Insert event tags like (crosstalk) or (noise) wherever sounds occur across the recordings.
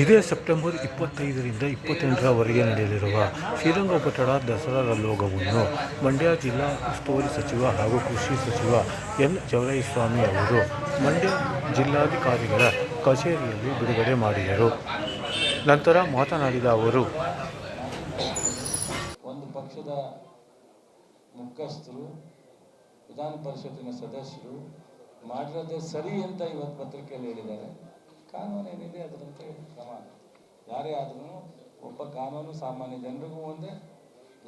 ಇದೇ ಸೆಪ್ಟೆಂಬರ್ ಇಪ್ಪತ್ತೈದರಿಂದ ಇಪ್ಪತ್ತೆಂಟರವರೆಗೆ ನಡೆಯಲಿರುವ ಶ್ರೀರಂಗಪಟ್ಟಣ ದಸರಾ ಲೋಗವನ್ನು ಮಂಡ್ಯ ಜಿಲ್ಲಾ ಉಸ್ತುವಾರಿ ಸಚಿವ ಹಾಗೂ ಕೃಷಿ ಸಚಿವ ಎನ್ ಚೌಡಯ್ಯಸ್ವಾಮಿ ಅವರು ಮಂಡ್ಯ ಜಿಲ್ಲಾಧಿಕಾರಿಗಳ ಕಚೇರಿಯಲ್ಲಿ ಬಿಡುಗಡೆ ಮಾಡಿದರು. ನಂತರ ಮಾತನಾಡಿದ ಅವರು, ಒಂದು ಪಕ್ಷದ ಮುಖ್ಯಸ್ಥರು, ವಿಧಾನ ಪರಿಷತ್ತಿನ ಸದಸ್ಯರು ಮಾಡಿರೋದೇ ಸರಿ ಅಂತ ಇವತ್ತು ಪತ್ರಿಕೆಯಲ್ಲಿ ಹೇಳಿದ್ದಾರೆ. ಕಾನೂನು ಏನಿದೆ ಅದರಂತೆ ಕ್ರಮ. ಯಾರೇ ಆದ್ರೂ ಒಬ್ಬ ಕಾನೂನು ಸಾಮಾನ್ಯ ಜನರಿಗೂ ಒಂದೇ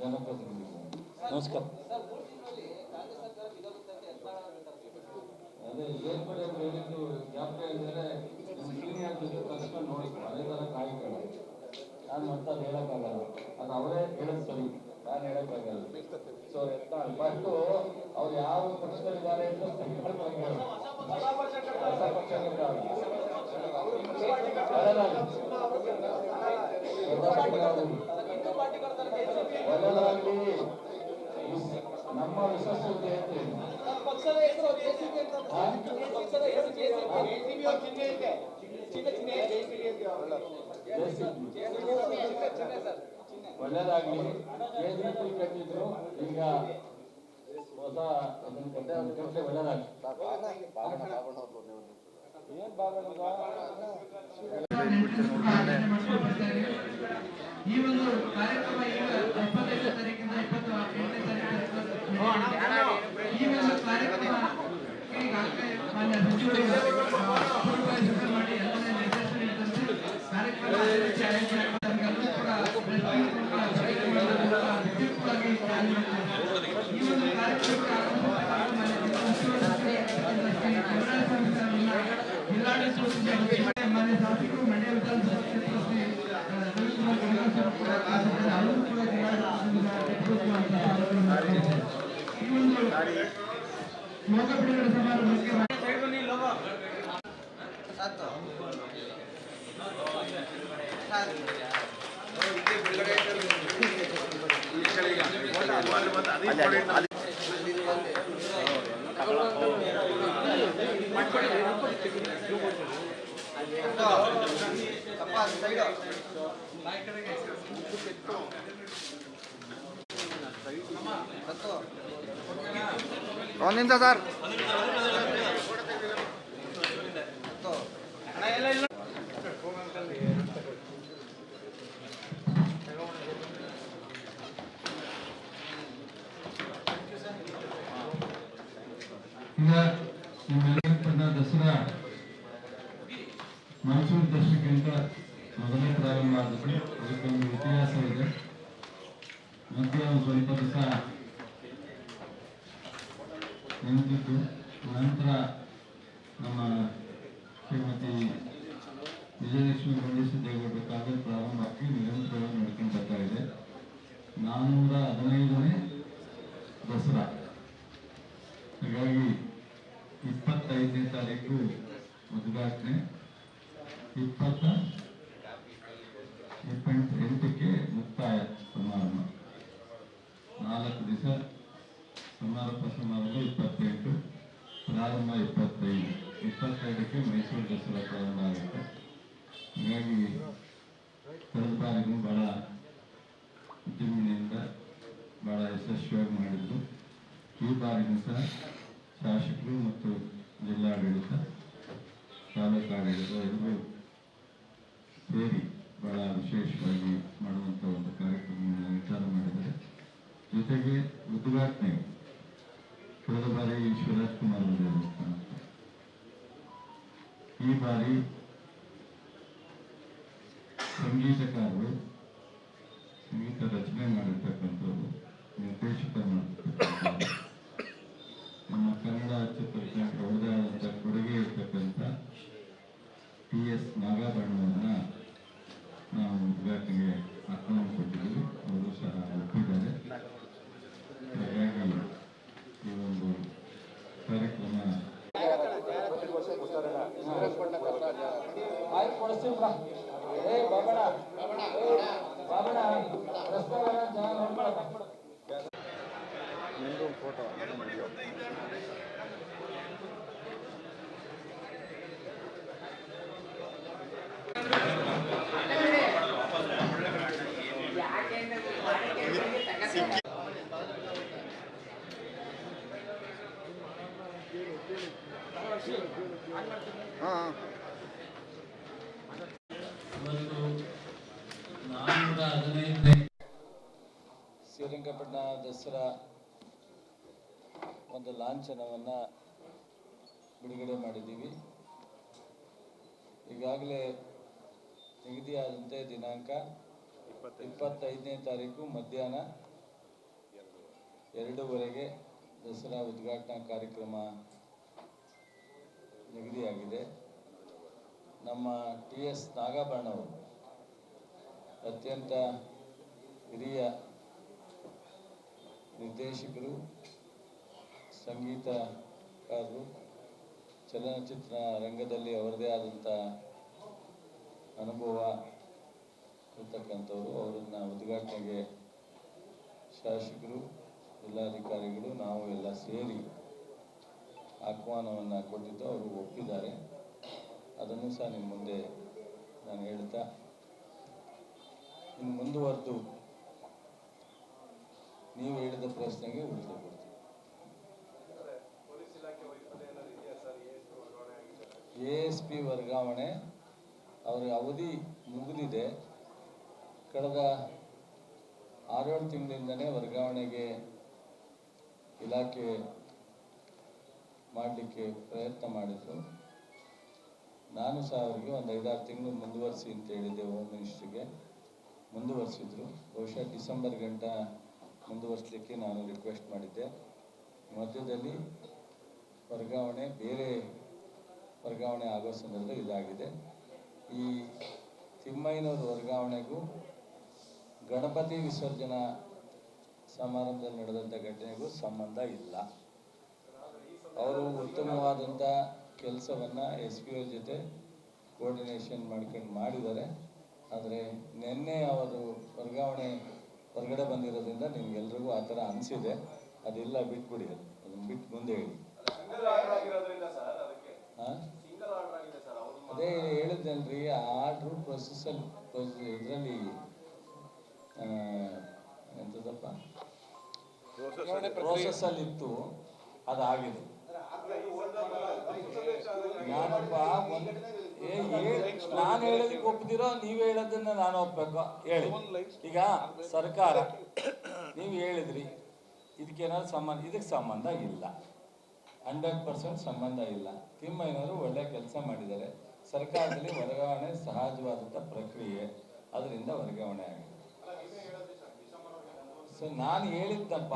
ಜನಪ್ರತಿನಿಧಿಗೂ. ನಮಸ್ಕಾರ. ಅದೇ ಏನ್ ಮಾಡಿ ಅವ್ರು ಹೇಳಿದ್ದು ಜ್ಞಾಪಕ ಅಂದರೆ ಸೀನಿಯರ್ ಜೊತೆ ತಕ್ಷಣ ನೋಡಿ ಅದೇ ಥರ ಕಾಯ್ಬೇಡ ನಾನು ಮತ್ತೆ ಅದು ಹೇಳಕ್ಕಾಗಲ್ಲ. ಅದು ಅವರೇ ಹೇಳೋದು ಸರಿ. ನಾನು ಹೇಳಕ್ಕಾಗಲ್ಲ. ಸೊ ಯತ್ನಾಳ್ ಬಟ್ಟು ಅವ್ರು ಯಾವ ಪಕ್ಷದಲ್ಲಿದ್ದಾರೆ ಅಂತ ಹೇಳಕ್ಕಾಗಲ್ಲ. ಹೊಸ ಪಕ್ಷಗಳಿದ್ದಾವೆ. ಒಳ್ಳೆದಾಗ್ಲಿ. ಒಳ್ಳೆದಾಗ್ಲಿ. ವಿಸ್- ನಮ್ಮ ವಿಶ್ವಾಸತೆ ಹೇಳ್ತೀನಿ ಪಕ್ಷದ ಹೆಸರು ಜೆಸಿಬಿ ಅಂತ ಪಕ್ಷದ ಹೆಸರು ಜೆಸಿಬಿ ಜೆಸಿಬಿ ಅವ್ರ ಚಿಹ್ನೆ ಇದೆ ಚಿಹ್ನೆ ಚಿಹ್ನೆ ಜೆಸಿಬಿ ಅಂತ ಒಳ್ಳೇದಾಗ್ಲಿ ಕೆಜಿಪಿ ಕಟ್ಟಿದ್ರು ಈಗ ಹೊಸ ಅದನ್ನ ಕಟ್ಟೆ ಅದನ್ನ ಕಟ್ಟೆ ಒಳ್ಳೇದಾಗ್ಲಿ ಏನ್ ಬಾಗಣಗ ಈ ಒಂದು ಕಾರ್ಯಕ್ರಮ ಈಗ ಇಪ್ಪತ್ತೈದನೇ ತಾರೀಕಿಂದ ಇಪ್ಪತ್ತು ಎಂಟನೇ ತಾರೀಕು ಈ ಒಂದು ಕಾರ್ಯಕ್ರಮ ಈಗಾಗಲೇ ಮಾನ್ಯ ಸಚಿವರು ಸೂಪರ್ವೈಸರ್ ಮಾಡಿ ಎಲ್ಲನೇ ನಿರ್ದೇಶನ ಇದ್ದಂತೆ ಕಾರ್ಯಕ್ರಮ ಅಭಿವೃದ್ಧಿ ಆಯೋಜನೆ ತಮಗೆಲ್ಲರೂ ಕೂಡ ವಿದ್ಯುಕ್ತವಾಗಿ ಚಾಲನೆ ಮಾಡಿದ್ದಾರೆ. ಈ ಒಂದು ಕಾರ್ಯಕ್ರಮಕ್ಕೆ ಆಗಮಿಸಿದ ಮಾನ್ಯ ಜಿಲ್ಲಾಡಳಿತ ಮಾನ್ಯ ಶಾಸಕರು ಮಂಡ್ಯ ವಿಧಾನಸಭಾ ಕ್ಷೇತ್ರದಲ್ಲಿ ರವಿಕುಮಾರ್ ಗಂಗಾಧರ್ ಕೂಡ ಆಗಿದ್ದಾರೆ. ಅವರು ಕೂಡ ಜಿಲ್ಲಾಡಳಿತದಿಂದ ನೇತೃತ್ವವನ್ನು ಸಹ ಮಾಡಿದ್ದಾರೆ. ಈ ಒಂದು ಯೋಗ ಬಿಡುಗಡೆ ಸಮಾರಂಭಕ್ಕೆ ಒಂದು ನಿಮಿಷ ಸರ್. ದಸರಾ ಮೈಸೂರು ದಶಕ್ಕಿಂತ ಮೊದಲೇ ಪ್ರಾರಂಭ ಆದದ್ದು ಇತಿಹಾಸವಿದೆ ಮಧ್ಯೆ ಒಂದು ಸ್ವಲ್ಪ ದಿವಸ ನಿಂತಿದ್ದು ನಂತರ ನಮ್ಮ ಶ್ರೀಮತಿ ವಿಜಯಲಕ್ಷ್ಮಿ ಗಣೇಶದೇಗೌಡರ ಕಾಲ ಪ್ರಾರಂಭ ಆಗಿ ನಿರಂತರವಾಗಿ ನಡ್ಕೊಂಡು ಬರ್ತಾ ಇದೆ ನಾನ್ನೂರ ಹದಿನೈದನೇ ದಸರಾ. ಹಾಗಾಗಿ ಇಪ್ಪತ್ತೈದನೇ ತಾರೀಕು ಉದ್ಘಾಟನೆ ಇಪ್ಪತ್ತ ಎಂಟಕ್ಕೆ ಮುಕ್ತಾಯ ಸಮಾರಂಭ. ನಾಲ್ಕು ದಿವಸ ಸಮಾರೋಪ ಸಮಾರಂಭ ಇಪ್ಪತ್ತೆಂಟು, ಪ್ರಾರಂಭ ಇಪ್ಪತ್ತೈದು. ಇಪ್ಪತ್ತೆರಡಕ್ಕೆ ಮೈಸೂರು ದಸರಾ ಪ್ರಾರಂಭ ಆಗುತ್ತೆ. ಹಾಗಾಗಿ ಕಳೆದ ಬಾರಿಗೂ ಬಹಳ ವಿಜೃಂಭಣೆಯಿಂದ ಭಾಳ ಯಶಸ್ವಿಯಾಗಿ ಮಾಡಿದ್ದು ಈ ಬಾರಿಯೂ ಸಹ ಶಾಸಕರು ಮತ್ತು ಜಿಲ್ಲಾಡಳಿತ ತಾಲೂಕಾಡಳಿತ ಎಲ್ಲರೂ ಸೇರಿ ಬಹಳ ವಿಶೇಷವಾಗಿ ಮಾಡುವಂಥ ಒಂದು ಕಾರ್ಯಕ್ರಮವನ್ನು ವಿಚಾರ ಮಾಡಿದರೆ ಜೊತೆಗೆ ಉದ್ಘಾಟನೆ ಕಳೆದ ಬಾರಿ ಶಿವರಾಜ್ ಕುಮಾರ್ ಕಾಣುತ್ತೆ ಈ ಬಾರಿ ಸಂಗೀತಕಾರರು ಸಂಗೀತ ರಚನೆ ಮಾಡಿರ್ತಕ್ಕಂಥವ್ರು ನಿರ್ದೇಶಕ ಮಾಡಿರ್ತಕ್ಕಂಥವ್ರು (coughs) ನಮ್ಮ ಕನ್ನಡ ಆದಂಥ ಕೊಡುಗೆ ಇರ್ತಕ್ಕಂಥ ಟಿ ಎಸ್ ನಾಗಾಭರಣವನ್ನ ನಾವು ಉದ್ಘಾಟನೆಗೆ ಆಹ್ವಾನ ಕೊಟ್ಟಿದ್ದೀವಿ ಅವರು ಸಹ ಒಪ್ಪಿದ್ದಾರೆ ಹಾಗಾಗಿ ಈ ಒಂದು ಕಾರ್ಯಕ್ರಮ ಆಯ್ತು ಕೊಡಿಸ್ತೀನಿ ಬಾ ಏ ಬಾಬಣ ಬಾಬಣ ಪ್ರಸ್ತಾವ ಜನ ನೋಡ್ಕೊಳಪ್ಪ ಧನ್ಯವಾದ ಇವತ್ತು ನಾನ್ನೂರ ಹದಿನೈದನೇ ಶ್ರೀರಂಗಪಟ್ಟಣ ದಸರಾ ಒಂದು ಲಾಂಛನವನ್ನು ಬಿಡುಗಡೆ ಮಾಡಿದ್ದೀವಿ. ಈಗಾಗಲೇ ನಿಗದಿಯಾದಂತೆ ದಿನಾಂಕ ಇಪ್ಪತ್ತೈದನೇ ತಾರೀಕು ಮಧ್ಯಾಹ್ನ ಎರಡೂವರೆಗೆ ದಸರಾ ಉದ್ಘಾಟನಾ ಕಾರ್ಯಕ್ರಮ ನಿಗದಿಯಾಗಿದೆ. ನಮ್ಮ ಟಿ ಎಸ್ ನಾಗಾಭರಣವರು ಅತ್ಯಂತ ಹಿರಿಯ ನಿರ್ದೇಶಕರು ಸಂಗೀತಕಾರರು ಚಲನಚಿತ್ರ ರಂಗದಲ್ಲಿ ಅವರದೇ ಆದಂಥ ಅನುಭವ ಇರ್ತಕ್ಕಂಥವ್ರು. ಅವರನ್ನ ಉದ್ಘಾಟನೆಗೆ ಶಾಸಕರು, ಜಿಲ್ಲಾಧಿಕಾರಿಗಳು, ನಾವು ಎಲ್ಲ ಸೇರಿ ಆಹ್ವಾನವನ್ನು ಕೊಟ್ಟಿದ್ದು ಅವರು ಒಪ್ಪಿದ್ದಾರೆ. ಅದನ್ನು ಸಹ ನಿಮ್ಮ ಮುಂದೆ ನಾನು ಹೇಳ್ತಾ, ಇನ್ನು ಮುಂದುವರೆದು ನೀವು ಹೇಳಿದ ಪ್ರಶ್ನೆಗೆ ಉತ್ತರ ಕೊಡ್ತೀನಿ. ಎ ಎಸ್ ಪಿ ವರ್ಗಾವಣೆ ಅವರ ಅವಧಿ ಮುಗಿದಿದೆ. ಕಳೆದ ಆರೇಳು ತಿಂಗಳಿಂದನೇ ವರ್ಗಾವಣೆಗೆ ಇಲಾಖೆ ಮಾಡಲಿಕ್ಕೆ ಪ್ರಯತ್ನ ಮಾಡಿದ್ರು. ನಾನು ಸಹ ಅವರಿಗೆ ಒಂದು ಐದಾರು ತಿಂಗಳು ಮುಂದುವರಿಸಿ ಅಂತ ಹೇಳಿದ್ದೆ ಹೋಮ್ ಮಿನಿಸ್ಟ್ರಿಗೆ ಮುಂದುವರಿಸಿದ್ರು. ಬಹುಶಃ ಡಿಸೆಂಬರ್ ಗಂಟ ಮುಂದುವರಿಸಲಿಕ್ಕೆ ನಾನು ರಿಕ್ವೆಸ್ಟ್ ಮಾಡಿದ್ದೆ. ಮಧ್ಯದಲ್ಲಿ ವರ್ಗಾವಣೆ, ಬೇರೆ ವರ್ಗಾವಣೆ ಆಗೋ ಸಂದರ್ಭ ಇದಾಗಿದೆ. ಈ ತಿಮ್ಮಯ್ಯನವ್ರ ವರ್ಗಾವಣೆಗೂ ಗಣಪತಿ ವಿಸರ್ಜನಾ ಸಮಾರಂಭದಲ್ಲಿ ನಡೆದಂಥ ಘಟನೆಗೂ ಸಂಬಂಧ ಇಲ್ಲ. ಅವರು ಉತ್ತಮವಾದಂಥ ಕೆಲಸವನ್ನು ಎಸ್ ಪಿ ಅವ್ರ ಜೊತೆ ಕೋರ್ಡಿನೇಷನ್ ಮಾಡ್ಕೊಂಡು ಮಾಡಿದ್ದಾರೆ. ಆದರೆ ನಿನ್ನೆ ಅವರು ವರ್ಗಾವಣೆ ಹೊರಗಡೆ ಬಂದಿರೋದ್ರಿಂದ ನಿಮ್ಗೆಲ್ರಿಗೂ ಆ ಥರ ಅನಿಸಿದೆ. ಅದೆಲ್ಲ ಬಿಟ್ಬಿಡಿ ಅದು. ಅದನ್ನ ಬಿಟ್ಟು ಮುಂದೆ ಹೇಳಿ. ಹಾಂ? ಅದೇ ಹೇಳಿದ್ದೇನ್ರಿ ಆರ್ಡ್ರು ಪ್ರೊಸೆಸಲ್ ಇದರಲ್ಲಿ ಎಂಥದಪ್ಪ ಪ್ರೋಸೆಸ್ಸಲ್ಲಿ ಇತ್ತು. ಅದಾಗಿದೆ. ನಾನಪ್ಪ ಒಂದು ನಾನು ಹೇಳೋದಕ್ಕೆ ಒಪ್ಪದಿರೋ ನೀವು ಹೇಳೋದನ್ನ ನಾನು ಒಪ್ಬೇಕು. ಹೇಳಿ. ಈಗ ಸರ್ಕಾರ, ನೀವು ಹೇಳಿದ್ರಿ ಇದಕ್ಕೇನಾದ್ರು ಸಂಬಂಧ, ಇದಕ್ಕೆ ಸಂಬಂಧ ಇಲ್ಲ. ಹಂಡ್ರೆಡ್ ಪರ್ಸೆಂಟ್ ಸಂಬಂಧ ಇಲ್ಲ. ತಿಮ್ಮಯ್ಯನವರು ಒಳ್ಳೆ ಕೆಲಸ ಮಾಡಿದ್ದಾರೆ. ಸರ್ಕಾರದಲ್ಲಿ ವರ್ಗಾವಣೆ ಸಹಜವಾದಂಥ ಪ್ರಕ್ರಿಯೆ ಅದರಿಂದ ವರ್ಗಾವಣೆ ಆಗಿದೆ. ಸೊ ನಾನು ಹೇಳಿದ್ದಪ್ಪ,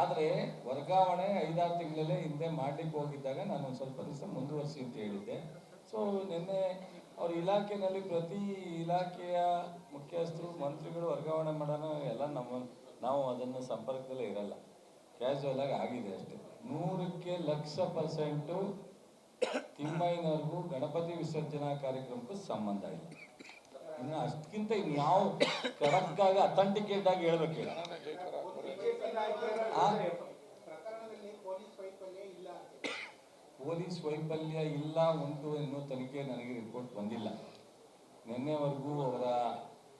ಆದರೆ ವರ್ಗಾವಣೆ ಐದಾರು ತಿಂಗಳಲ್ಲೇ ಹಿಂದೆ ಮಾಡ್ಲಿಕ್ಕೆ ಹೋಗಿದ್ದಾಗ ನಾನು ಒಂದು ಸ್ವಲ್ಪ ದಿವಸ ಮುಂದುವರಿಸಿ ಅಂತ ಹೇಳಿದ್ದೆ. ಸೊ ನಿನ್ನೆ ಅವ್ರ ಇಲಾಖೆನಲ್ಲಿ ಪ್ರತಿ ಇಲಾಖೆಯ ಮುಖ್ಯಸ್ಥರು, ಮಂತ್ರಿಗಳು ವರ್ಗಾವಣೆ ಮಾಡೋಣ, ಎಲ್ಲ ನಮ್ಮ, ನಾವು ಅದನ್ನು ಸಂಪರ್ಕದಲ್ಲೇ ಇರಲ್ಲ. ಕ್ಯಾಶುವಲ್ ಆಗಿ ಆಗಿದೆ ಅಷ್ಟೇ. ನೂರಕ್ಕೆ ಲಕ್ಷ ಪರ್ಸೆಂಟು ತಿಮ್ಮಯ್ಯನವ್ರಿಗೂ ಗಣಪತಿ ವಿಸರ್ಜನಾ ಕಾರ್ಯಕ್ರಮಕ್ಕೂ ಸಂಬಂಧ ಇಲ್ಲ. ಇನ್ನು ಅಷ್ಟಕ್ಕಿಂತ ಇನ್ಯಾವ ಕಡಕ್ಕಾಗಿ ಅಥೆಂಟಿಕೇಟ್ ಆಗಿ ಹೇಳ್ಬೇಕು ಹೇಳಿ. ಆ? ಪೊಲೀಸ್ ವೈಫಲ್ಯ ಇಲ್ಲ ಉಂಟು ಎನ್ನುವ ತನಿಖೆ ನನಗೆ ರಿಪೋರ್ಟ್ ಬಂದಿಲ್ಲ. ನಿನ್ನೆವರೆಗೂ ಅವರ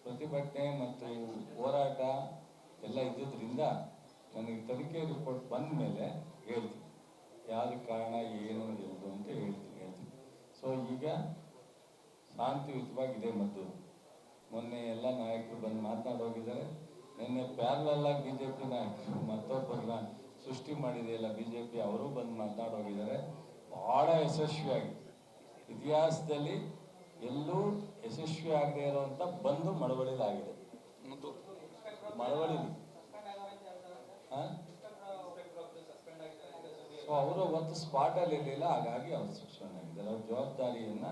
ಪ್ರತಿಭಟನೆ ಮತ್ತು ಹೋರಾಟ ಎಲ್ಲ ಇದ್ದುದರಿಂದ ನನಗೆ ತನಿಖೆ ರಿಪೋರ್ಟ್ ಬಂದ ಮೇಲೆ ಹೇಳ್ತೀನಿ. ಯಾರ ಕಾರಣ, ಏನು ಎಂದು ಅಂತ ಹೇಳ್ತೀನಿ ಹೇಳ್ತೀನಿ. ಸೊ ಈಗ ಶಾಂತಿಯುತವಾಗಿದೆ ಮತ್ತು ಮೊನ್ನೆ ಎಲ್ಲ ನಾಯಕರು ಬಂದು ಮಾತನಾಡೋಗಿದ್ದಾರೆ ನಿನ್ನೆ ಪ್ಯಾರಲಲ್ ಬಿ ಜೆ ಪಿ ನಾಯಕರು ಮತ್ತೊಬ್ಬರನ್ನ ಸೃಷ್ಟಿ ಮಾಡಿದೆಯಲ್ಲ ಬಿ ಜೆ ಪಿ ಅವರು ಬಂದು ಮಾತನಾಡಿ ಹೋಗಿದ್ದಾರೆ ಬಹಳ ಯಶಸ್ವಿಯಾಗಿ ಇತಿಹಾಸದಲ್ಲಿ ಎಲ್ಲೂ ಯಶಸ್ವಿ ಆಗದೆ ಇರುವಂತ ಬಂದು ಮಳವಳಿಲಾಗಿದೆ ಮಳವಳಿಲಿ ಸೊ ಅವರು ಅವತ್ತು ಸ್ಪಾಟಲ್ಲಿ ಇರಲಿಲ್ಲ ಹಾಗಾಗಿ ಅವರು ಶಿಕ್ಷಣ ಆಗಿದ್ದಾರೆ. ಅವ್ರ ಜವಾಬ್ದಾರಿಯನ್ನ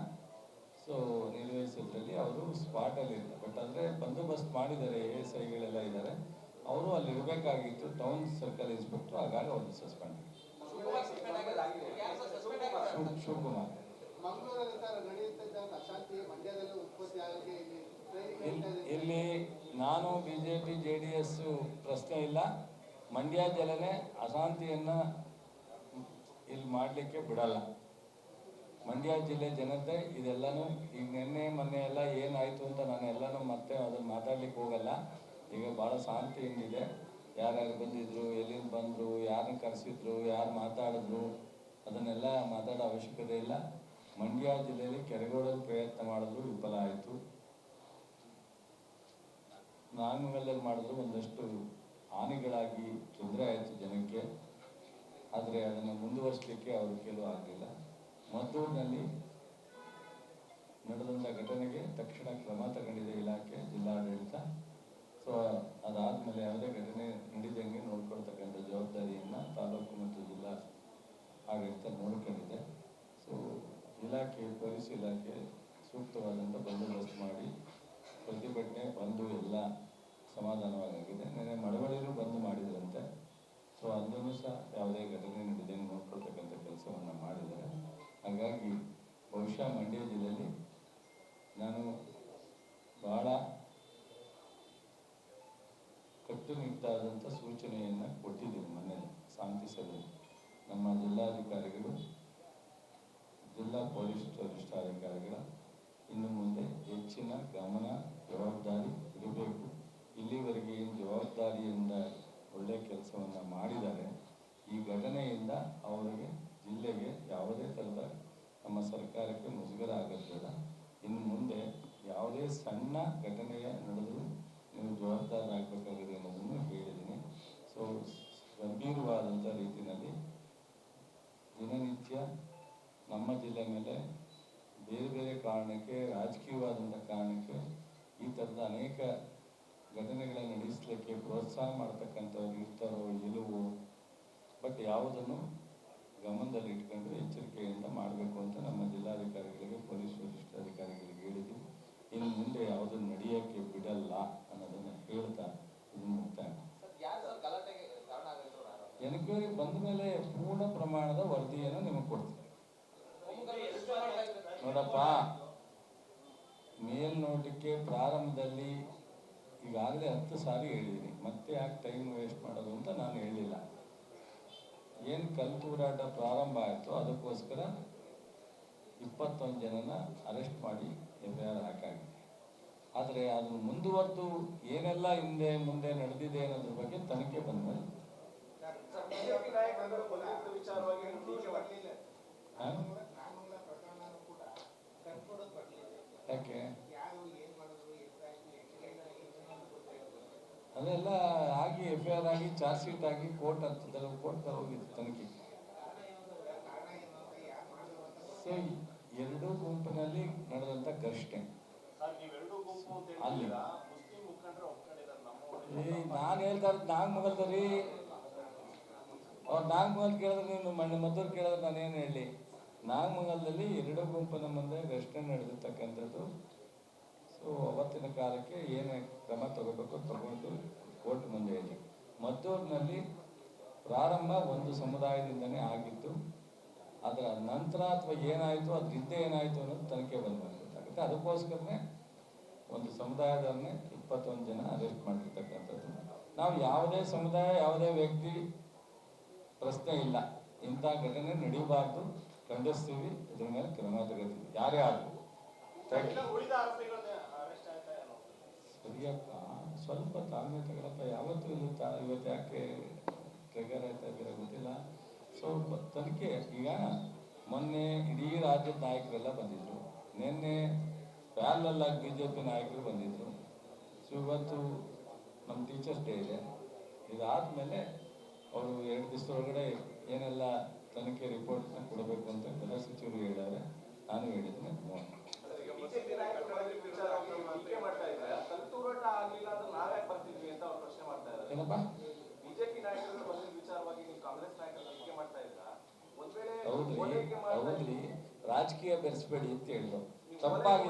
ಸೊ ನಿರ್ವಹಿಸೋದ್ರಲ್ಲಿ ಅವರು ಸ್ಪಾಟಲ್ಲಿ ಇಲ್ಲ ಬಟ್ ಅಂದರೆ ಬಂದೋಬಸ್ತ್ ಮಾಡಿದ್ದಾರೆ ಎ ಎಸ್ ಐಗಳೆಲ್ಲ ಇದ್ದಾರೆ ಅವರು ಅಲ್ಲಿ ಇರಬೇಕಾಗಿತ್ತು ಟೌನ್ ಸರ್ಕಲ್ ಇನ್ಸ್ಪೆಕ್ಟರ್ ಹಾಗಾಗಿ ಅವರು ಸಸ್ಪೆಂಡ್ ಶಿವ್ ಇಲ್ಲಿ ನಾನು B J P J D S ಪ್ರಶ್ನೆ ಇಲ್ಲ. ಮಂಡ್ಯ ಜಿಲ್ಲೆನೇ ಅಶಾಂತಿಯನ್ನು ಇಲ್ಲಿ ಮಾಡಲಿಕ್ಕೆ ಬಿಡಲ್ಲ. ಮಂಡ್ಯ ಜಿಲ್ಲೆ ಜನತೆ ಇದೆಲ್ಲನೂ ಈಗ ನಿನ್ನೆ, ಮೊನ್ನೆ ಎಲ್ಲ ಏನಾಯ್ತು ಅಂತ ನಾನು ಎಲ್ಲನೂ ಮತ್ತೆ ಅದನ್ನ ಮಾತಾಡ್ಲಿಕ್ಕೆ ಹೋಗಲ್ಲ. ಈಗ ಭಾಳ ಶಾಂತಿಯಿಂದಿದೆ. ಯಾರ್ಯಾರು ಬಂದಿದ್ರು, ಎಲ್ಲಿಂದ ಬಂದರು, ಯಾರನ್ನ ಕರೆಸಿದ್ರು, ಯಾರು ಮಾತಾಡಿದ್ರು ಅದನ್ನೆಲ್ಲ ಮಾತಾಡೋ ಅವಶ್ಯಕತೆ ಇಲ್ಲ. ಮಂಡ್ಯ ಜಿಲ್ಲೆಯಲ್ಲಿ ಕೆರೆಗೋಡಲು ಪ್ರಯತ್ನ ಮಾಡಿದ್ರು, ವಿಫಲ ಆಯಿತು. ನಾಗಮಂಗಲದಲ್ಲಿ ಮಾಡಿದ್ರು ಒಂದಷ್ಟು ಹಾನಿಗಳಾಗಿ ತೊಂದರೆ ಆಯಿತು ಜನಕ್ಕೆ. ಆದರೆ ಅದನ್ನು ಮುಂದುವರಿಸಲಿಕ್ಕೆ ಅವರು ಕೆಲವು ಆಗಲಿಲ್ಲ ಮದ್ದೂರಿನಲ್ಲಿ ನಡೆದಂಥ ಘಟನೆಗೆ ತಕ್ಷಣ ಕ್ರಮ ತಗೊಂಡಿದೆ ಇಲಾಖೆ, ಜಿಲ್ಲಾಡಳಿತ. ಸೊ ಅದಾದಮೇಲೆ ಯಾವುದೇ ಘಟನೆ ನಡೆದಂಗೆ ನೋಡ್ಕೊಳ್ತಕ್ಕಂಥ ಆಡಳಿತ ನೋಡ್ಕೊಂಡಿದೆ ಸೊ ಇಲಾಖೆ, ಪೊಲೀಸ್ ಇಲಾಖೆ ಸೂಕ್ತವಾದಂಥ ಬಂದೋಬಸ್ತ್ ಮಾಡಿ ಪ್ರತಿಭಟನೆ ಬಂದು ಎಲ್ಲ ಸಮಾಧಾನವಾಗಿದೆ ನೆನೆ ಮಳವಳ್ಳಿಯಲ್ಲೂ ಬಂದು ಮಾಡಿದ್ರಂತೆ. ಸೊ ಅಲ್ಲೂ ಸಹ ಯಾವುದೇ ಘಟನೆ ನಡೆದಂಗೆ ನೋಡ್ಕೊಳ್ತಕ್ಕಂಥ ಕೆಲಸವನ್ನು ಮಾಡಿದ್ದಾರೆ. ಹಾಗಾಗಿ ಬಹುಶಃ ಮಂಡ್ಯ ಜಿಲ್ಲೆಯಲ್ಲಿ ನಾನು ಭಾಳ ಕಟ್ಟುನಿಟ್ಟಾದಂಥ ಸೂಚನೆಯನ್ನು ಕೊಟ್ಟಿದ್ದೀನಿ ಮೊನ್ನೆ ಶಾಂತಿ ನಮ್ಮ ಜಿಲ್ಲಾಧಿಕಾರಿಗಳು, ಜಿಲ್ಲಾ ಪೊಲೀಸ್ ವರಿಷ್ಠಾಧಿಕಾರಿಗಳ ಇನ್ನು ಮುಂದೆ ಹೆಚ್ಚಿನ ಗಮನ, ಜವಾಬ್ದಾರಿ ಇರಬೇಕು ಇಲ್ಲಿವರೆಗೆ ಏನು ಜವಾಬ್ದಾರಿಯಿಂದ ಒಳ್ಳೆಯ ಕೆಲಸವನ್ನು ಮಾಡಿದ್ದಾರೆ, ಈ ಘಟನೆಯಿಂದ ಅವರಿಗೆ ಜಿಲ್ಲೆಗೆ ಯಾವುದೇ ಥರದ ನಮ್ಮ ಸರ್ಕಾರಕ್ಕೆ ಮುಜುಗರ ಆಗೋದಿಲ್ಲ ಇನ್ನು ಮುಂದೆ ಯಾವುದೇ ಸಣ್ಣ ಘಟನೆಯ ನಡೆದರೂ ನೀವು ಜವಾಬ್ದಾರರಾಗಬೇಕಾಗಿದೆ ಅನ್ನೋದನ್ನು ಹೇಳಿದ್ದೀನಿ. ಸೊ ಗಂಭೀರವಾದಂಥ ರೀತಿಯಲ್ಲಿ ದಿನನಿತ್ಯ ನಮ್ಮ ಜಿಲ್ಲೆ ಮೇಲೆ ಬೇರೆ ಬೇರೆ ಕಾರಣಕ್ಕೆ, ರಾಜಕೀಯವಾದಂಥ ಕಾರಣಕ್ಕೆ ಈ ಥರದ ಅನೇಕ ಘಟನೆಗಳನ್ನು ನಡೆಸಲಿಕ್ಕೆ ಪ್ರೋತ್ಸಾಹ ಮಾಡ್ತಕ್ಕಂಥವ್ರು ಇರ್ತಾರೋ ಇಲ್ಲವೋ ಬಟ್ ಯಾವುದನ್ನು ಗಮನದಲ್ಲಿ ಇಟ್ಕೊಂಡು ಎಚ್ಚರಿಕೆಯಿಂದ ಮಾಡಬೇಕು ಅಂತ ನಮ್ಮ ಜಿಲ್ಲಾಧಿಕಾರಿಗಳಿಗೆ, ಪೊಲೀಸ್ ವರಿಷ್ಠಾಧಿಕಾರಿಗಳಿಗೆ ಹೇಳಿದ್ದೀವಿ ಇನ್ನು ಮುಂದೆ ಯಾವುದನ್ನು ನಡೆಯೋಕ್ಕೆ ಬಿಡಲ್ಲ ಅನ್ನೋದನ್ನು ಹೇಳ್ತಾ ಇದನ್ನು ಮುಕ್ತಾಯ ಯಾರು ಸರ್ ಗಲಾಟೆಗೆ ಕಾರಣ ಆಗಿರೋರು ಪಿ ಬಂದ ಮೇಲೆ ಪೂರ್ಣ ಪ್ರಮಾಣದ ವರದಿಯನ್ನು ನಿಮಗೆ ಕೊಡ್ತೀನಿ. ನೋಡಪ್ಪ, ಮೇಲ್ನೋಟಕ್ಕೆ ಪ್ರಾರಂಭದಲ್ಲಿ ಈಗಾಗಲೇ ಹತ್ತು ಸಾರಿ ಹೇಳಿದ್ದೀನಿ. ಮತ್ತೆ ಯಾಕೆ ಟೈಮ್ ವೇಸ್ಟ್ ಮಾಡೋದು ಅಂತ ನಾನು ಹೇಳಿಲ್ಲ. ಏನು ಕಲ್ತೂರಾಟ ಪ್ರಾರಂಭ ಆಯಿತು ಅದಕ್ಕೋಸ್ಕರ ಇಪ್ಪತ್ತೊಂದು ಜನನ ಅರೆಸ್ಟ್ ಮಾಡಿ ಎಫ್ ಐ ಆರ್ ಹಾಕಾಗಿದೆ. ಆದರೆ ಅದನ್ನು ಮುಂದುವರೆದು ಏನೆಲ್ಲ ಹಿಂದೆ ಮುಂದೆ ನಡೆದಿದೆ ಅನ್ನೋದ್ರ ಬಗ್ಗೆ ತನಿಖೆ ಬಂದ ಯಾಕೆ? ಅದೆಲ್ಲ ಆಗಿ ಎಫ್ ಐ ಆರ್ ಆಗಿ ಚಾರ್ಜ್ ಶೀಟ್ ಆಗಿ ಕೋರ್ಟ್ ಹತ್ತಿರ ಕೋರ್ಟ್ ಹೋಗಿತ್ತು ತನಿಖೆ. ಸೊ ಎರಡೂ ಗುಂಪಿನಲ್ಲಿ ನಡೆದಂತ ಘರ್ಷಣೆ. ಅಲ್ಲಿ ಏ ನಾನು ಹೇಳ್ತಾ ಇರೋದು ನಾಗಮಗಲ್ದಲ್ಲಿ ಅವ್ರು ನಾಗಮಂಗಲ್ ಕೇಳಿದ್ರೆ ನೀನು ಮಣ್ಣು ಮದ್ದೂರು ಕೇಳಿದ್ರೆ ನಾನೇನು ಹೇಳಿ? ನಾಗಮಂಗಲದಲ್ಲಿ ಎರಡು ಗುಂಪಿನ ಮುಂದೆ ಘರ್ಷಣೆ ನಡೆದಿರ್ತಕ್ಕಂಥದ್ದು. ಸೊ ಅವತ್ತಿನ ಕಾಲಕ್ಕೆ ಏನೇ ಕ್ರಮ ತಗೋಬೇಕು ತಗೊಂಡು ಕೋರ್ಟ್ ಮುಂದೆ ಹೇಳಿ ಮದ್ದೂರಿನಲ್ಲಿ ಪ್ರಾರಂಭ ಒಂದು ಸಮುದಾಯದಿಂದನೇ ಆಗಿತ್ತು ಅದರ ನಂತರ ಅಥವಾ ಏನಾಯಿತು ಅದರಿಂದ ಏನಾಯಿತು ಅನ್ನೋದು ತನಿಖೆ ಬಂದು ಗೊತ್ತಾಗುತ್ತೆ ಅದಕ್ಕೋಸ್ಕರನೇ ಒಂದು ಸಮುದಾಯದವ್ರನ್ನೇ ಇಪ್ಪತ್ತೊಂದು ಜನ ಅರೆಸ್ಟ್ ಮಾಡಿರ್ತಕ್ಕಂಥದ್ದು ನಾವು ಯಾವುದೇ ಸಮುದಾಯ, ಯಾವುದೇ ವ್ಯಕ್ತಿ ಪ್ರಶ್ನೆ ಇಲ್ಲ ಇಂಥ ಘಟನೆ ನಡೀಬಾರ್ದು ಖಂಡಿಸ್ತೀವಿ. ಇದ್ರ ಮೇಲೆ ಕ್ರಮ ತಗೋತೀವಿ. ಯಾರೇ ಆದರೂ. ಸರಿಯಪ್ಪ ಸ್ವಲ್ಪ ತಾಳ್ಮೆ ತಗೊಳಪ್ಪ. ಯಾವತ್ತೂ ಇಲ್ಲಿ ತಾ ಇವತ್ತು ಯಾಕೆ ಟ್ರಿಗರ್ ಆಯ್ತಾ ಇದ್ದೀರಾ ಗೊತ್ತಿಲ್ಲ. ಸ್ವಲ್ಪ ತನಿಖೆ ಈಗ ಮೊನ್ನೆ ಇಡೀ ರಾಜ್ಯದ ನಾಯಕರೆಲ್ಲ ಬಂದಿದ್ರು. ನಿನ್ನೆ ಪ್ಯಾರಲಲ್ ಆಗಿ ಬಿ ಜೆ ಪಿ ನಾಯಕರು ಬಂದಿದ್ರು. ಸೊ ಇವತ್ತು ನಮ್ಮ ಟೀಚರ್ಸ್ ಡೇ ಇದೆ. ಇದಾದಮೇಲೆ ಅವರು ಎರಡು ದಿವಸದೊಳಗಡೆ ಏನೆಲ್ಲ ತನಿಖೆ ರಿಪೋರ್ಟ್ನ ಕೊಡಬೇಕು ಅಂತ ಗೃಹ ಸಚಿವರು ಹೇಳಿದ್ದಾರೆ. ನಾನು ಹೇಳಿದ್ದೇನೆ ಏನಪ್ಪ? ಹೌದ್ರಿ ರಾಜಕೀಯ ಬೆರೆಸ್ಬೇಡಿ ಅಂತ ಹೇಳಿದ್ರು. ತಪ್ಪಾಗಿ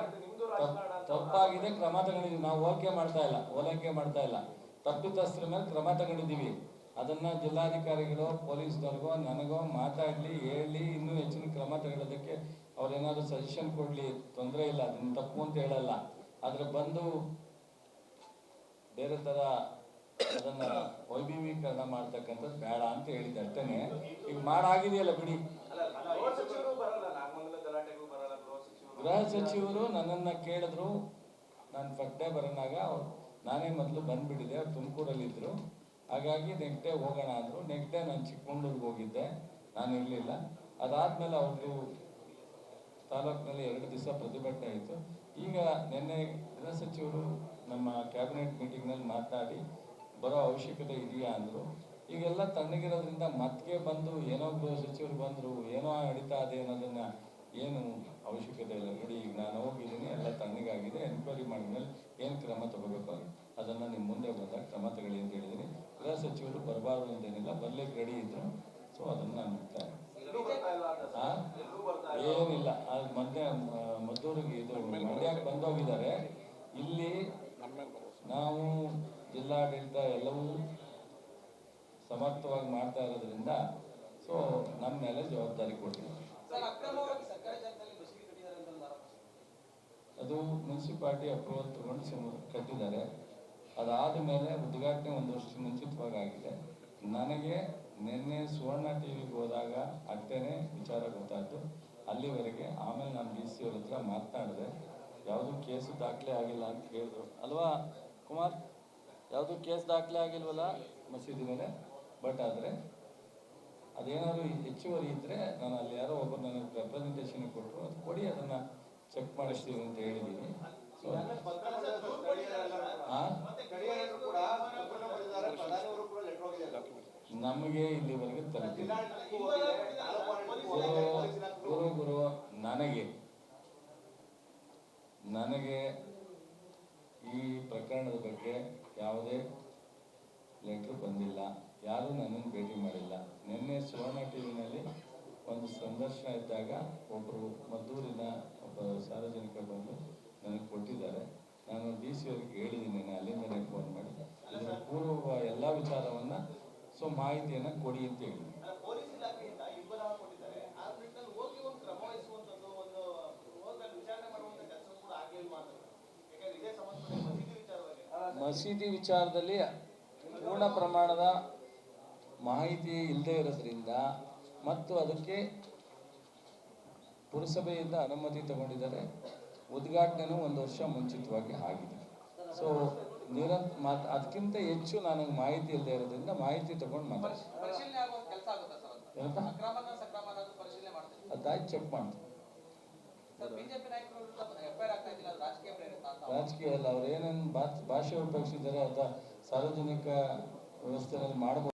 ತಪ್ಪಾಗಿದೆ ಕ್ರಮ ತಗೊಂಡಿದ್ದೀವಿ. ನಾವು ಹೋಲಿಕೆ ಮಾಡ್ತಾ ಇಲ್ಲ. ಹೋಲಿಕೆ ಮಾಡ್ತಾ ಇಲ್ಲ. ತಪ್ಪಿತಸ್ಥರ ಮೇಲೆ ಕ್ರಮ ತಗೊಂಡಿದ್ದೀವಿ. ಅದನ್ನ ಜಿಲ್ಲಾಧಿಕಾರಿಗಳು ಪೊಲೀಸ್ನವ್ರಿಗೋ ನನಗೋ ಮಾತಾಡ್ಲಿ, ಹೇಳಿ, ಇನ್ನೂ ಹೆಚ್ಚಿನ ಕ್ರಮ ತಗೊಳ್ಳೋದಕ್ಕೆ ಅವ್ರೇನಾದ್ರೂ ಸಜೆಷನ್ ಕೊಡ್ಲಿ, ತೊಂದರೆ ಇಲ್ಲ, ಅದನ್ನ ತಪ್ಪು ಅಂತ ಹೇಳಲ್ಲ. ಆದ್ರೆ ಬಂದು ಬೇರೆ ಥರ ಅದನ್ನ ವೈಭವೀಕರಣ ಮಾಡ್ತಕ್ಕಂಥದ್ದು ಬೇಡ ಅಂತ ಹೇಳಿದ್ದೆ ಅಷ್ಟೇ ಈಗ ಮಾಡಾಗಿದೆಯಲ್ಲ ಬಿಡಿ. ಗೃಹ ಸಚಿವರು ನನ್ನನ್ನು ಕೇಳಿದ್ರು. ನಾನು ಪಟ್ಟೆ ಬರೋಣಾಗ ಅವ್ರು ನಾನೇ ಮೊದಲು ಬಂದ್ಬಿಟ್ಟಿದೆ ಅವ್ರು ತುಮಕೂರಲ್ಲಿದ್ದರು ಹಾಗಾಗಿ ನೆಕ್ಸ್ಟ್ ಹೋಗೋಣ ಅಂದರು. ನೆಕ್ಸ್ಟ್ ನಾನು ಚಿಕ್ಕಮಂಗ್ಳೂರಿಗೆ ಹೋಗಿದ್ದೆ. ನಾನು ಇರಲಿಲ್ಲ. ಅದಾದಮೇಲೆ ಅವ್ರದ್ದು ತಾಲೂಕಿನಲ್ಲಿ ಎರಡು ದಿವಸ ಪ್ರತಿಭಟನೆ ಆಯಿತು ಈಗ ನಿನ್ನೆ ಗೃಹ ಸಚಿವರು ನಮ್ಮ ಕ್ಯಾಬಿನೆಟ್ ಮೀಟಿಂಗ್ನಲ್ಲಿ ಮಾತನಾಡಿ ಬರೋ ಅವಶ್ಯಕತೆ ಇದೆಯಾ ಅಂದರು. ಈಗೆಲ್ಲ ತಣ್ಣಗಿರೋದ್ರಿಂದ ಮತ್ತೆ ಬಂದು ಏನೋ ಗೃಹ ಸಚಿವರು ಬಂದರು, ಏನೋ ನಡೀತಾ ಇದೆ ಅನ್ನೋದನ್ನು ಏನು ಅವಶ್ಯಕತೆ ಇಲ್ಲ. ನೋಡಿ, ಈಗ ನಾನು ಹೋಗಿದ್ದೀನಿ, ಎಲ್ಲ ತಣ್ಣಗಾಗಿದೆ. ಎನ್ಕ್ವೈರಿ ಮಾಡಿದ್ಮೇಲೆ ಏನು ಕ್ರಮ ತಗೋಬೇಕು ಅದನ್ನು ನಿಮ್ಮ ಮುಂದೆ ಬಂದಾಗ ಕ್ರಮ ತಗೊಳ್ಳಿ ಅಂತ ಹೇಳಿದ್ದೀನಿ. ಗೃಹ ಸಚಿವರು ಬರಬಾರ್ದು ಅಂತೇನಿಲ್ಲ ಬರ್ಲಿಕ್ಕೆ ರೆಡಿ ಇದ್ರು. ಸೊ ಅದನ್ನು ನಾನು ಆ? ಏನಿಲ್ಲ. ಮೊನ್ನೆ ಮದ್ದೂರಿಗೆ ಇದು ಮಂಡ್ಯಕ್ಕೆ ಬಂದೋಗಿದ್ದಾರೆ. ಇಲ್ಲಿ ನಾವು ಜಿಲ್ಲಾಡಳಿತ ಎಲ್ಲವೂ ಸಮರ್ಥವಾಗಿ ಮಾಡ್ತಾ ಇರೋದ್ರಿಂದ ಸೊ ನಮ್ಮ ಮೇಲೆ ಜವಾಬ್ದಾರಿ ಕೊಟ್ಟಿದ್ದೀವಿ ಅದು ಮುನ್ಸಿಪಾಲ್ಟಿ ಅಪ್ರೂವಲ್ ತಗೊಂಡು ಕಟ್ಟಿದ್ದಾರೆ. ಅದಾದ ಮೇಲೆ ಉದ್ಘಾಟನೆ ಒಂದು ವರ್ಷ ಮುಂಚಿತವಾಗಿ ಆಗಿದೆ ನನಗೆ ನಿನ್ನೆ ಸುವರ್ಣ ಟಿ ವಿಗೆ ಹೋದಾಗ ಅತ್ತೆನೇ ವಿಚಾರ ಗೊತ್ತಾಯಿತು. ಅಲ್ಲಿವರೆಗೆ ಆಮೇಲೆ ನಾನು ಡಿ ಸಿ ಅವ್ರ ಹತ್ರ ಮಾತನಾಡಿದೆ. ಯಾವುದೂ ಕೇಸು ದಾಖಲೆ ಆಗಿಲ್ಲ ಅಂತ ಕೇಳಿದ್ರು ಅಲ್ವಾ ಕುಮಾರ್? ಯಾವುದೂ ಕೇಸ್ ದಾಖಲೆ ಆಗಿಲ್ವಲ್ಲ ಮಸೀದಿ ಮೇಲೆ? ಬಟ್ ಆದರೆ ಅದೇನಾದ್ರು ಹೆಚ್ಚುವರಿ ಇದ್ದರೆ ನಾನು ಅಲ್ಲಿ ಯಾರೋ ಒಬ್ಬರು ನನಗೆ ರೆಪ್ರೆಸೆಂಟೇಷನ್ ಕೊಟ್ಟರು. ಅದು ಕೊಡಿ, ಅದನ್ನು ಚೆಕ್ ಮಾಡಿಸ್ತೀವಿ ಅಂತ ಹೇಳಿದ್ದೀನಿ ನಮಗೆ ಇಲ್ಲಿವರೆಗೆ ತಲುಪಿಲ್ಲ. ಗುರು ಗುರು, ನನಗೆ ನನಗೆ ಈ ಪ್ರಕರಣದ ಬಗ್ಗೆ ಯಾವುದೇ ಲೆಟ್ರ್ ಬಂದಿಲ್ಲ. ಯಾರೂ ನನ್ನನ್ನು ಭೇಟಿ ಮಾಡಿಲ್ಲ. ನಿನ್ನೆ ಸುವರ್ಣ ಟಿವಿನಲ್ಲಿ ಒಂದು ಸಂದರ್ಶನ ಇದ್ದಾಗ ಒಬ್ಬರು ಮದ್ದೂರಿನ ಒಬ್ಬ ಸಾರ್ವಜನಿಕ ಬಂದು ನನಗೆ ಕೊಟ್ಟಿದ್ದಾರೆ. ನಾನು ಡಿ ಸಿ ಅವ್ರಿಗೆ ಹೇಳಿದ್ದೀನಿ ಅಲ್ಲಿಂದಲೇ ಫೋನ್ ಮಾಡಿ. ಇದರ ಪೂರ್ವ ಎಲ್ಲ ವಿಚಾರವನ್ನು ಸೊ ಮಾಹಿತಿಯನ್ನು ಕೊಡಿ ಅಂತ ಹೇಳಿದ್ದೀನಿ ಅಲ್ಲಿ ವಿಚಾರವಾಗಿ ಮಸೀದಿ ವಿಚಾರದಲ್ಲಿ. ಪೂರ್ಣ ಪ್ರಮಾಣದ ಮಾಹಿತಿ ಇಲ್ಲದೆ ಇರೋದ್ರಿಂದ ಮತ್ತು ಅದಕ್ಕೆ ಪುರಸಭೆಯಿಂದ ಅನುಮತಿ ತಗೊಂಡಿದ್ದಾರೆ. ಉದ್ಘಾಟನೆನೂ ಒಂದು ವರ್ಷ ಮುಂಚಿತವಾಗಿ ಆಗಿದೆ. ಸೊ ನಿರಂತ ಮಾತ್ ಅದಕ್ಕಿಂತ ಹೆಚ್ಚು ನನಗೆ ಮಾಹಿತಿ ಇಲ್ಲದೆ ಇರೋದ್ರಿಂದ ಮಾಹಿತಿ ತಗೊಂಡು ಮಾತಾಡ್ತೀನಿ ಪರಿಶೀಲನೆ ಆಗುವಂತ ಕೆಲಸ ಆಗುತ್ತಾ ಸರ್ ಅದು? ಏನಪ್ಪ? ಅಕ್ರಮನ ಅದು ಪರಿಶೀಲನೆ ಮಾಡ್ತಾರೆ ಅದಾಯ್ತು ಚೆಕ್ ಮಾಡ್ತೀನಿ. ರಾಜಕೀಯ ಅಲ್ಲ ಅವ್ರು ಏನೇನು ಭಾಷೆ ಉಪಯೋಗಿಸಿದ್ದಾರೆ ಅಥವಾ ಸಾರ್ವಜನಿಕ ವ್ಯವಸ್ಥೆಯಲ್ಲಿ ಮಾಡ್ಬೋದು